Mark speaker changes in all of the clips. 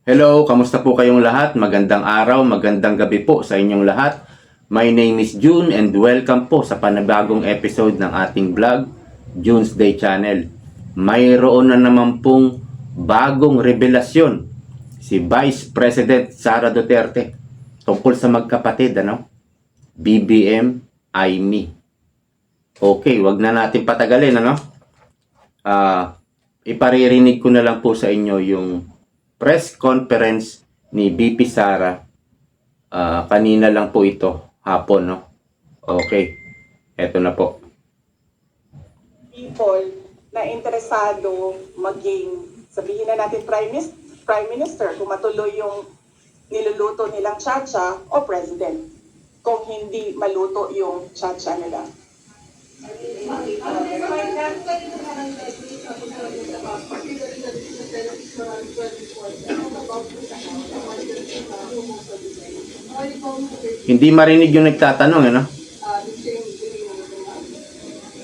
Speaker 1: Hello, kamusta po kayong lahat? Magandang araw, magandang gabi po sa inyong lahat. My name is June and welcome po sa panibagong episode ng ating vlog, June's Day Channel. Mayroon na naman pong bagong revelasyon si Vice President Sara Duterte tungkol sa magkapatid, ano? BBM, I, me. Okay, wag na natin patagalin, ano? Ah, iparirinig ko na lang po sa inyo yung press conference ni BP Sara ah, kanina lang po ito hapon no okay eto na po
Speaker 2: people na interesado maging, sabihin na natin Prime Minister, Prime Minister kung matuloy yung niluluto nilang chacha o President. Kung hindi maluto yung chacha nila.
Speaker 1: Hindi marinig yung nagtatanong ano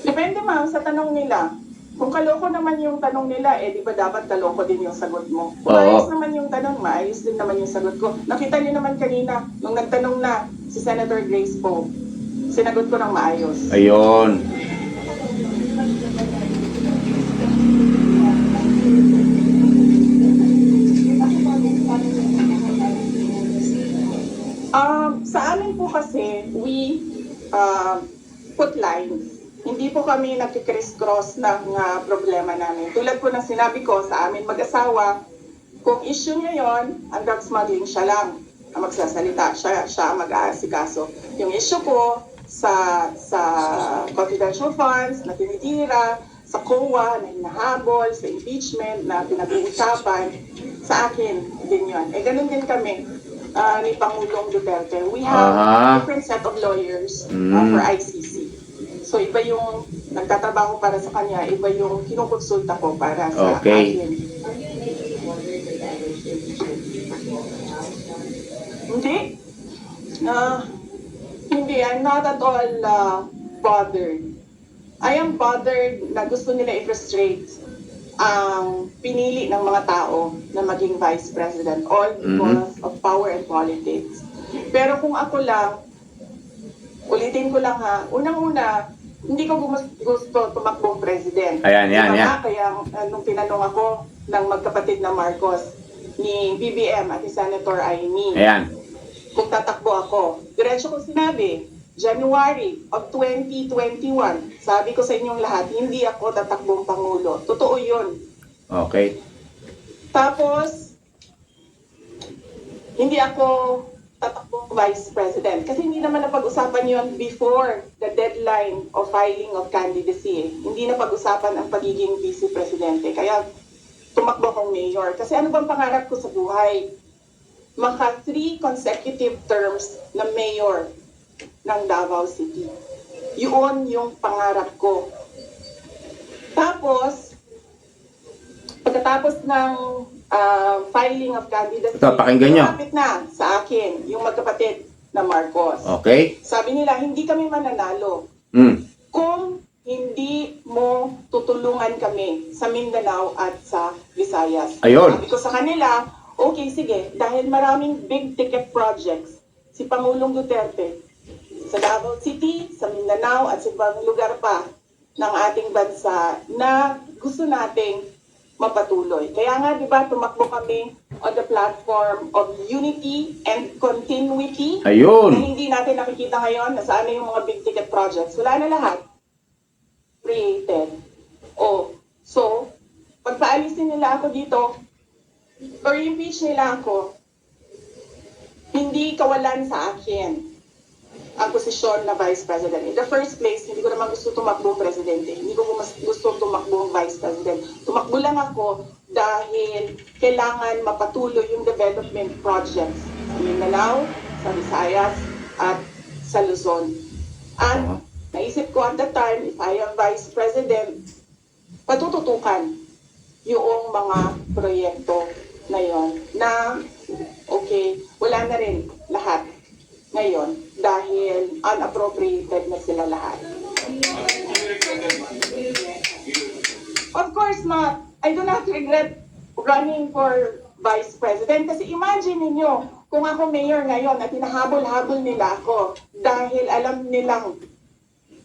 Speaker 2: Depende ma'am sa tanong nila. Kung kaloko naman yung tanong nila, eh di ba dapat kaloko din yung sagot mo? Kung
Speaker 1: Oo.
Speaker 2: ayos naman yung tanong, maayos din naman yung sagot ko. Nakita niyo naman kanina, nung nagtanong na si Senator Grace Poe, sinagot ko ng maayos.
Speaker 1: ayun
Speaker 2: kasi, we uh, put lines. Hindi po kami nagkikriss-cross ng uh, problema namin. Tulad po ng sinabi ko sa amin mag-asawa, kung issue niya ang drug smuggling siya lang ang magsasalita. Siya, siya ang mag-aasikaso. Yung issue ko sa sa confidential funds na tinitira, sa COA na hinahabol, sa impeachment na pinag-uusapan, sa akin din yun. Eh, ganun din kami ah, ni Pangulong Duterte. We have
Speaker 1: Aha.
Speaker 2: a different set of lawyers
Speaker 1: Mm.
Speaker 2: ah, for ICC. So, iba yung nagtatrabaho para sa kanya, iba yung kinukonsulta ko para sa
Speaker 1: Okay.
Speaker 2: akin. Hindi. Ah, hindi, I'm not at all uh, bothered. I am bothered na gusto nila i-frustrate ang pinili ng mga tao na maging vice president all because of power and politics. Pero kung ako lang, ulitin ko lang ha, unang-una, hindi ko gusto tumakbong president.
Speaker 1: Ayan, yan,
Speaker 2: Di ba
Speaker 1: yan.
Speaker 2: Kaya uh, nung tinanong ako ng magkapatid na Marcos ni BBM at ni Senator Aimee,
Speaker 1: ayan
Speaker 2: kung tatakbo ako. Diretso ko sinabi, January of 2021, sabi ko sa inyong lahat, hindi ako tatakbong Pangulo. Totoo yun.
Speaker 1: okay
Speaker 2: Tapos, hindi ako tatakbong Vice President. Kasi hindi naman napag-usapan yon before the deadline of filing of candidacy. Hindi na pag-usapan ang pagiging Vice Presidente. Kaya tumakbo akong mayor. Kasi ano bang pangarap ko sa buhay? Maka three consecutive terms na mayor ng Davao City. Yun yung pangarap ko. Tapos, pagkatapos ng ah, filing of candidacy,
Speaker 1: Ito, pakinggan nyo.
Speaker 2: lumapit na sa akin yung magkapatid na Marcos.
Speaker 1: okay
Speaker 2: Sabi nila, hindi kami mananalo
Speaker 1: mm.
Speaker 2: kung hindi mo tutulungan kami sa Mindanao at sa Visayas.
Speaker 1: Ayun.
Speaker 2: Sabi ko sa kanila, okay, sige, dahil maraming big ticket projects si Pangulong Duterte sa Davao City, sa Mindanao at sa ibang lugar pa ng ating bansa na gusto nating mapatuloy. Kaya nga, di ba, tumakbo kami on the platform of unity and continuity na
Speaker 1: ayun
Speaker 2: hindi natin nakikita ngayon na saan na yung mga big ticket projects. Wala na lahat. Created. O, so, pagpaalisin nila ako dito, or impeach nila ako, hindi kawalan sa akin ang posisyon na Vice President. In the first place, hindi ko naman gusto tumakbo presidente. Hindi ko mas gusto tumakbo Vice President. Tumakbo lang ako dahil kailangan mapatuloy yung development projects sa Mindanao, sa Visayas, at sa Luzon. At naisip ko at the time, if I am Vice President, patututukan yung mga proyekto na yon na okay, wala na rin lahat ngayon dahil unappropriated na sila lahat. Of course, ma, I do not regret running for Vice President. Kasi imagine ninyo, kung ako mayor ngayon at hinahabol-habol nila ako dahil alam nilang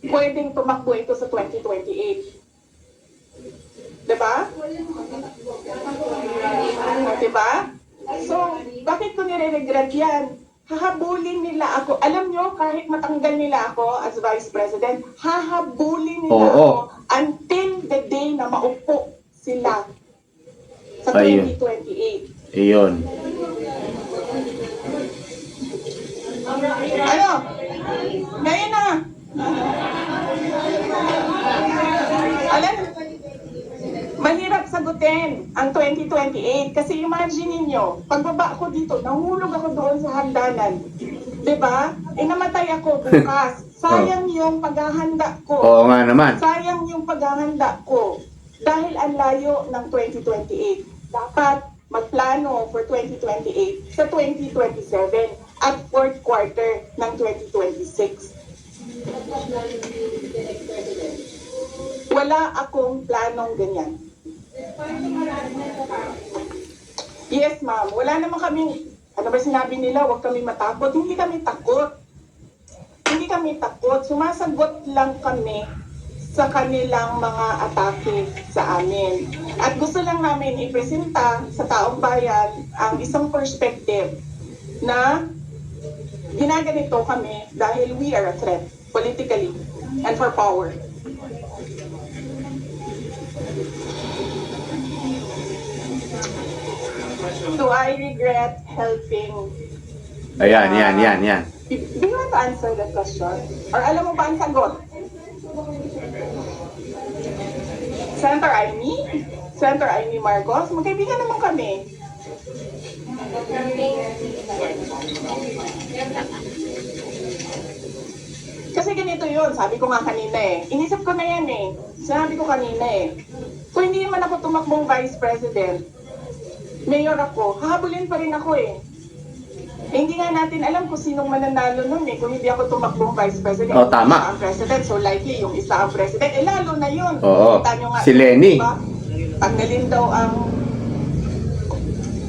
Speaker 2: pwedeng tumakbo ito sa 2028. Diba? Diba? So, bakit ko nire-regret yan? Hahabulin nila ako. Alam nyo, kahit matanggal nila ako as Vice President, hahabulin nila
Speaker 1: Oo.
Speaker 2: ako until the day na maupo sila sa
Speaker 1: Ayun.
Speaker 2: 2028.
Speaker 1: Iyon.
Speaker 2: Ano? Ngayon na. Alam, mahirap sagutin ang 2028 kasi imagine ninyo, pagbaba ko dito, nahulog ako doon sa hagdanan. 'Di ba? Eh namatay ako bukas. Sayang yung paghahanda ko.
Speaker 1: Oo nga naman.
Speaker 2: Sayang yung paghahanda ko dahil ang layo ng 2028. Dapat magplano for 2028 sa 2027 at fourth quarter ng 2026. Wala akong planong ganyan. Yes, ma'am. Wala naman kami, ano ba sinabi nila, huwag kami matakot. Hindi kami takot. Hindi kami takot. Sumasagot lang kami sa kanilang mga atake sa amin. At gusto lang namin ipresenta sa taong bayan ang isang perspective na ginaganito kami dahil we are a threat politically and for power. Do I regret helping
Speaker 1: Ayan, yan, yan, yan.
Speaker 2: Do you want to answer that question? Or alam mo ba ang sagot? Senator Amy? Senator Amy Marcos? Magkaibigan naman kami. Kasi ganito yun, sabi ko nga kanina eh. Inisip ko na yan eh. Sinabi ko kanina eh. Kung hindi naman ako tumakbong vice president, mayor ako, hahabulin pa rin ako eh. Eh, hindi nga natin alam kung sinong mananalo nun eh. Kung hindi ako tumakbong vice president.
Speaker 1: Oh, tama.
Speaker 2: Isa ang president. So likely yung isa ang president. Eh lalo na yun.
Speaker 1: Oo.
Speaker 2: Nga,
Speaker 1: Si Lenny.
Speaker 2: diba? Tanggalin daw ang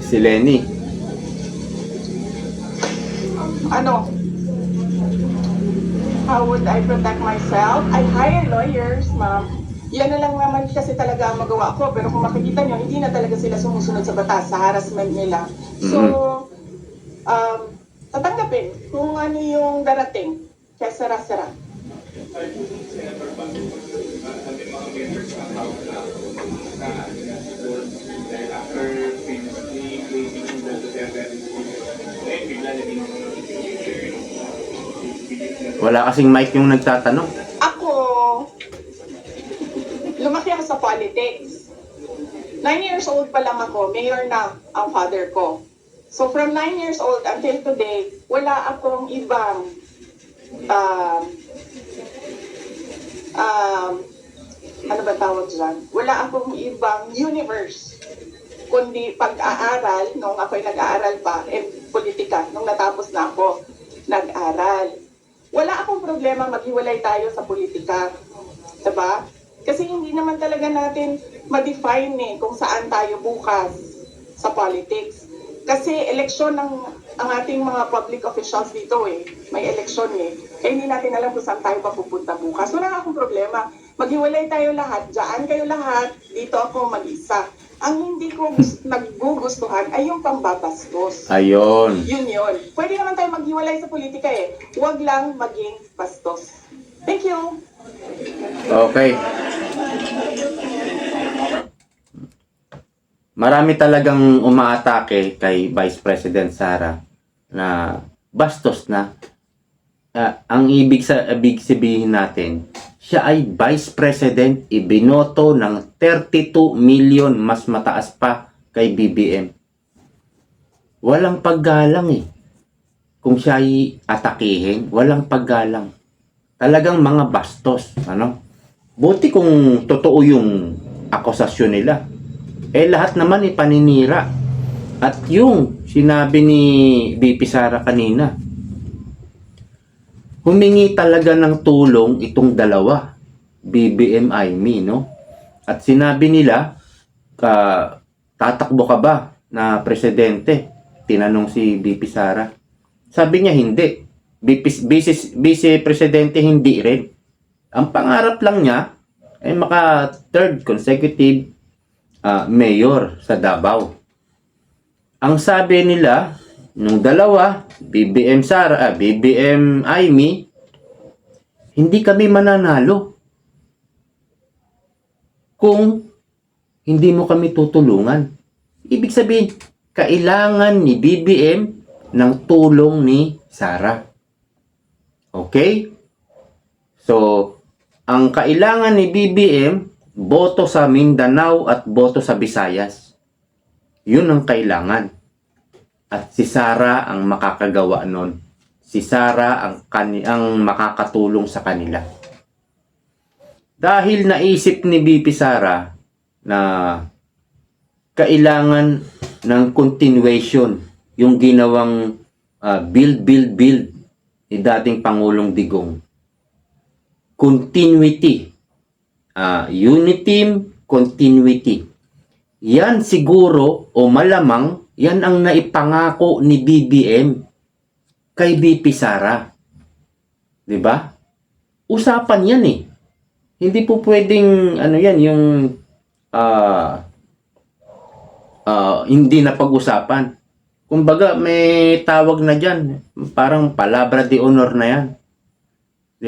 Speaker 1: Si Lenny.
Speaker 2: ano, how would I protect myself? I hire lawyers, ma'am. Yan na lang naman kasi talaga ang magawa ko. Pero kung makikita nyo, hindi na talaga sila sumusunod sa batas, sa harassment nila. So, um, tatanggapin kung ano yung darating. Kaya sara-sara.
Speaker 1: Wala kasing mic yung nagtatanong.
Speaker 2: Lumaki ako sa politics. Nine years old pa lang ako, mayor na ang father ko. So from nine years old until today, wala akong ibang um, um, ano ba tawag dyan? Wala akong ibang universe kundi pag-aaral, nung ako'y nag-aaral pa, eh, politika, nung natapos na ako, nag-aral. Wala akong problema maghiwalay tayo sa politika. Diba? Kasi hindi naman talaga natin ma-define eh kung saan tayo bukas sa politics. Kasi eleksyon ng ang ating mga public officials dito eh. May eleksyon eh. Kaya hindi natin alam kung saan tayo papupunta bukas. Wala akong problema. Maghiwalay tayo lahat. Diyan kayo lahat. Dito ako mag-isa. Ang hindi ko gus- naggugustuhan ay yung pambabastos.
Speaker 1: Ayun.
Speaker 2: Yun yun. Pwede naman tayo maghiwalay sa politika eh. Huwag lang maging bastos. Thank you.
Speaker 1: Okay. Marami talagang umaatake kay Vice President Sara na bastos na. Ah, ang ibig sa ibig sabihin natin, siya ay Vice President ibinoto ng 32 million mas mataas pa kay BBM. Walang paggalang eh. Kung siya ay atakihin, walang paggalang. Talagang mga bastos, ano? Buti kung totoo yung akusasyon nila. Eh lahat naman ay paninira. At yung sinabi ni BP Sara kanina, humingi talaga ng tulong itong dalawa, BBM Aimee, no? At sinabi nila, ka, tatakbo ka ba na presidente? Tinanong si BP Sara. Sabi niya hindi. BP, vice, vice presidente hindi rin. Ang pangarap lang niya ay maka third consecutive ah, mayor sa Davao. Ang sabi nila nung dalawa, BBM Sara, ah, BBM Aimee, hindi kami mananalo kung hindi mo kami tutulungan. Ibig sabihin, kailangan ni BBM ng tulong ni Sara. Okay? So, ang kailangan ni BBM, boto sa Mindanao at boto sa Visayas. Yun ang kailangan. At si Sara ang makakagawa nun. Si Sara ang, ang makakatulong sa kanila. Dahil naisip ni BP Sara na kailangan ng continuation yung ginawang ah, build, build, build ni dating Pangulong Digong. Continuity. Ah, unity, continuity. Yan siguro o malamang yan ang naipangako ni BBM kay BP Sara. 'Di ba? Usapan yan eh. Hindi po pwedeng ano yan yung ah ah, hindi na pag-usapan. Kumbaga may tawag na diyan, parang palabra de honor na yan.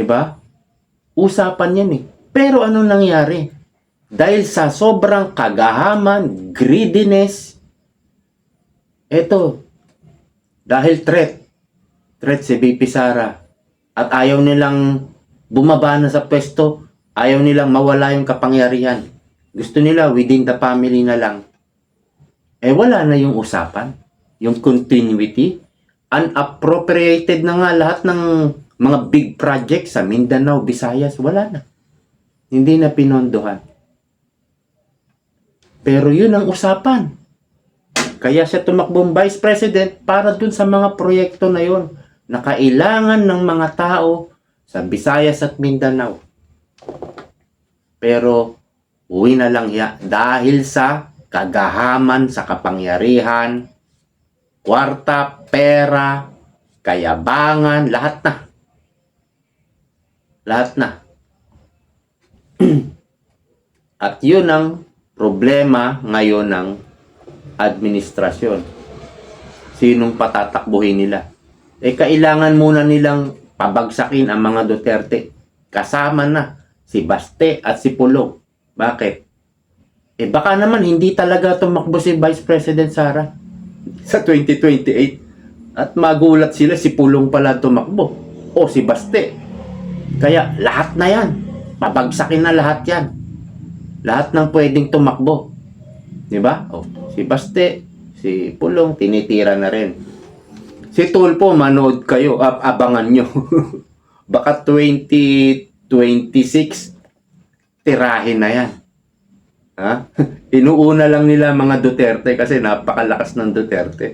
Speaker 1: ba? Usapan yan eh. Pero ano nangyari? Dahil sa sobrang kagahaman, greediness, eto, dahil threat, threat si BP Sara, at ayaw nilang bumaba na sa pwesto, ayaw nilang mawala yung kapangyarihan. Gusto nila within the family na lang. Eh wala na yung usapan, yung continuity, unappropriated na nga lahat ng mga big projects sa Mindanao, Visayas, wala na. Hindi na pinondohan. Pero yun ang usapan. Kaya siya tumakbong vice president para dun sa mga proyekto na yun na kailangan ng mga tao sa Visayas at Mindanao. Pero uwi na lang ya dahil sa kagahaman sa kapangyarihan, kwarta, pera, kayabangan, lahat na. Lahat na. At yun ang problema ngayon ng administrasyon. Sinong patatakbuhin nila? Eh, kailangan muna nilang pabagsakin ang mga Duterte. Kasama na si Baste at si Pulong. Bakit? Eh, baka naman hindi talaga tumakbo si Vice President Sara sa 2028. At magulat sila si Pulong pala tumakbo. O si Baste. Kaya lahat na yan. Pabagsakin na lahat yan. Lahat ng pwedeng tumakbo. Di ba? O, si Baste, si Pulong, tinitira na rin. Si Tulpo, manood kayo, ab- abangan nyo. Baka 2026, tirahin na yan. Ha? Inuuna lang nila mga Duterte kasi napakalakas ng Duterte.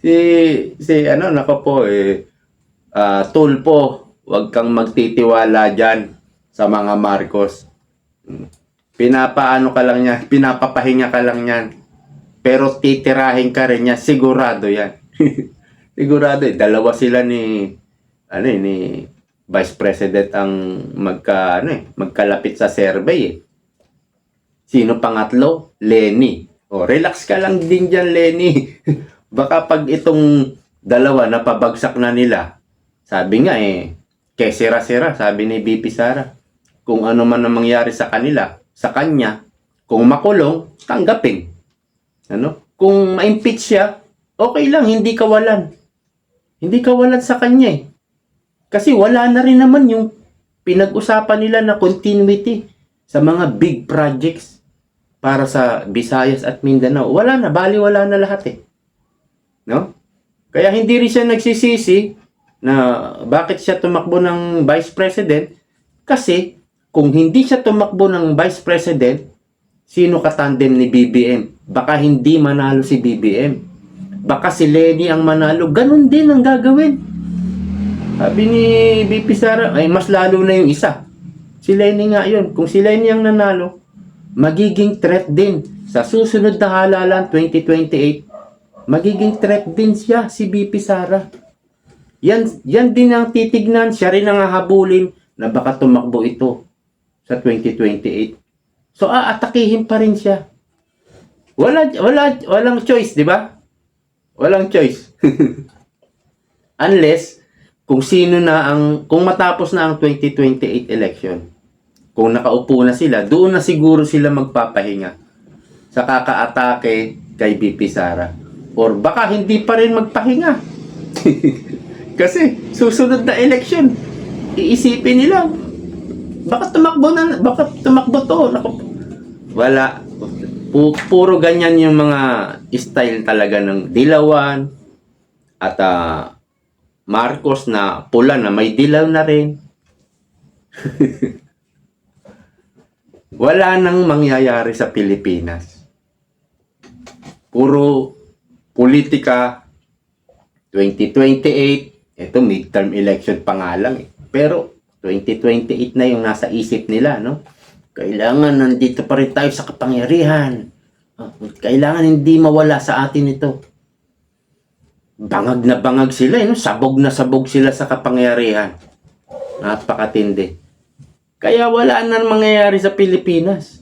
Speaker 1: Si, si ano, nako po, eh, ah, Tulpo, wag kang magtitiwala dyan sa mga Marcos. Hmm. Pinapaano ka lang yan, pinapapahinga ka lang yan. Pero titirahin ka rin niya, sigurado yan. sigurado eh, dalawa sila ni, ano eh, ni Vice President ang magka, ano eh, magkalapit sa survey eh. Sino pangatlo? Lenny. O, relax ka lang din dyan, Lenny. Baka pag itong dalawa napabagsak na nila, sabi nga eh, kesira-sira, sabi ni BP Sara. Kung ano man ang mangyari sa kanila, sa kanya, kung makulong, tanggapin. Ano? Kung ma-impeach siya, okay lang, hindi kawalan. Hindi kawalan sa kanya eh. Kasi wala na rin naman yung pinag-usapan nila na continuity sa mga big projects para sa Visayas at Mindanao. Wala na, bali wala na lahat eh. No? Kaya hindi rin siya nagsisisi na bakit siya tumakbo ng Vice President kasi kung hindi siya tumakbo ng Vice President, sino katandem ni BBM? Baka hindi manalo si BBM. Baka si Lenny ang manalo. Ganon din ang gagawin. Sabi ni BP Sara, ay mas lalo na yung isa. Si Lenny nga yun. Kung si Lenny ang nanalo, magiging threat din sa susunod na halalan 2028, magiging threat din siya si BP Sara. Yan, yan din ang titignan, siya rin ang hahabulin na baka tumakbo ito sa 2028. So aatakihin pa rin siya. Wala wala walang choice, di ba? Walang choice. Unless kung sino na ang kung matapos na ang 2028 election. Kung nakaupo na sila, doon na siguro sila magpapahinga sa kakaatake kay BP Sara. Or baka hindi pa rin magpahinga. Kasi susunod na election, iisipin nila, baka tumakbo na, baka tumakbo to. Wala. Pu- puro ganyan yung mga style talaga ng Dilawan at ah, Marcos na pula na may dilaw na rin. Wala nang mangyayari sa Pilipinas. Puro politika 2028, ito midterm election pa nga lang eh. Pero 2028 na yung nasa isip nila, no? Kailangan nandito pa rin tayo sa kapangyarihan. Ah, Kailangan hindi mawala sa atin ito. Bangag na bangag sila, eh, no? sabog na sabog sila sa kapangyarihan. Napakatindi. Kaya wala na mangyayari sa Pilipinas.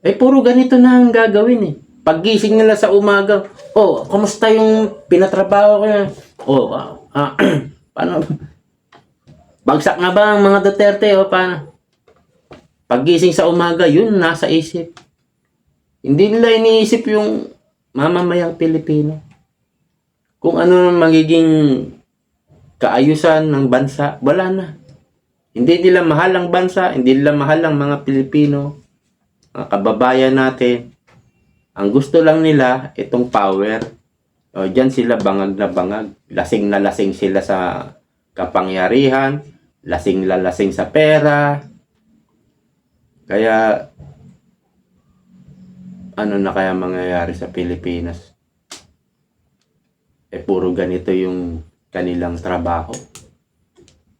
Speaker 1: Eh, puro ganito na ang gagawin eh. Paggising nila sa umaga, oh, kumusta yung pinatrabaho ko niya? Oh, ah, ah, paano? Bagsak na ba ang mga Duterte o paano? Paggising sa umaga, yun nasa isip. Hindi nila iniisip yung mamamayang Pilipino. Kung ano magiging kaayusan ng bansa, wala na. Hindi nila mahal ang bansa, hindi nila mahal ang mga Pilipino, mga kababayan natin. Ang gusto lang nila, itong power. O, dyan sila bangag na bangag. Lasing na lasing sila sa kapangyarihan. Lasing na lasing sa pera. Kaya, ano na kaya mangyayari sa Pilipinas? Eh, puro ganito yung kanilang trabaho.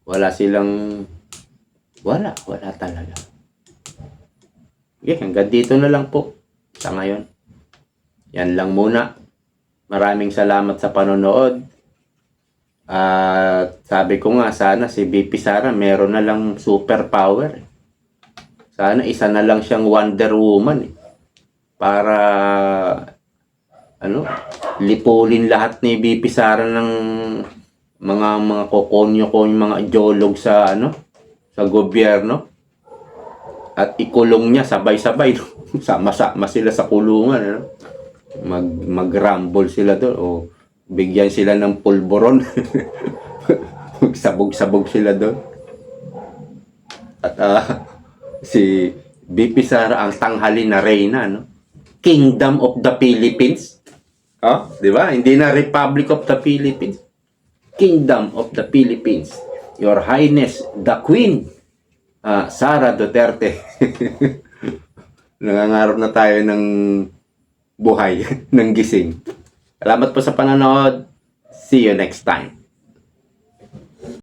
Speaker 1: Wala silang, wala, wala talaga. Okay, hanggang dito na lang po sa ngayon. Yan lang muna. Maraming salamat sa panonood. At sabi ko nga, sana si BP Sara meron na lang superpower. Sana isa na lang siyang Wonder Woman eh. Para ano, lipulin lahat ni BP Sara ng mga mga kokonyo ko yung mga geolog sa ano sa gobyerno at ikulong niya sabay-sabay no? sama-sama sila sa kulungan ano? mag mag-rumble sila doon o bigyan sila ng pulboron sabog-sabog sila doon. At ah, si BP Sara ang tanghali na reyna no? Kingdom of the Philippines. Oh di ba? Hindi na Republic of the Philippines. Kingdom of the Philippines Your Highness the Queen ah, Sara Duterte nangangarap na tayo ng buhay ng gising. Salamat po sa panonood. See you next time.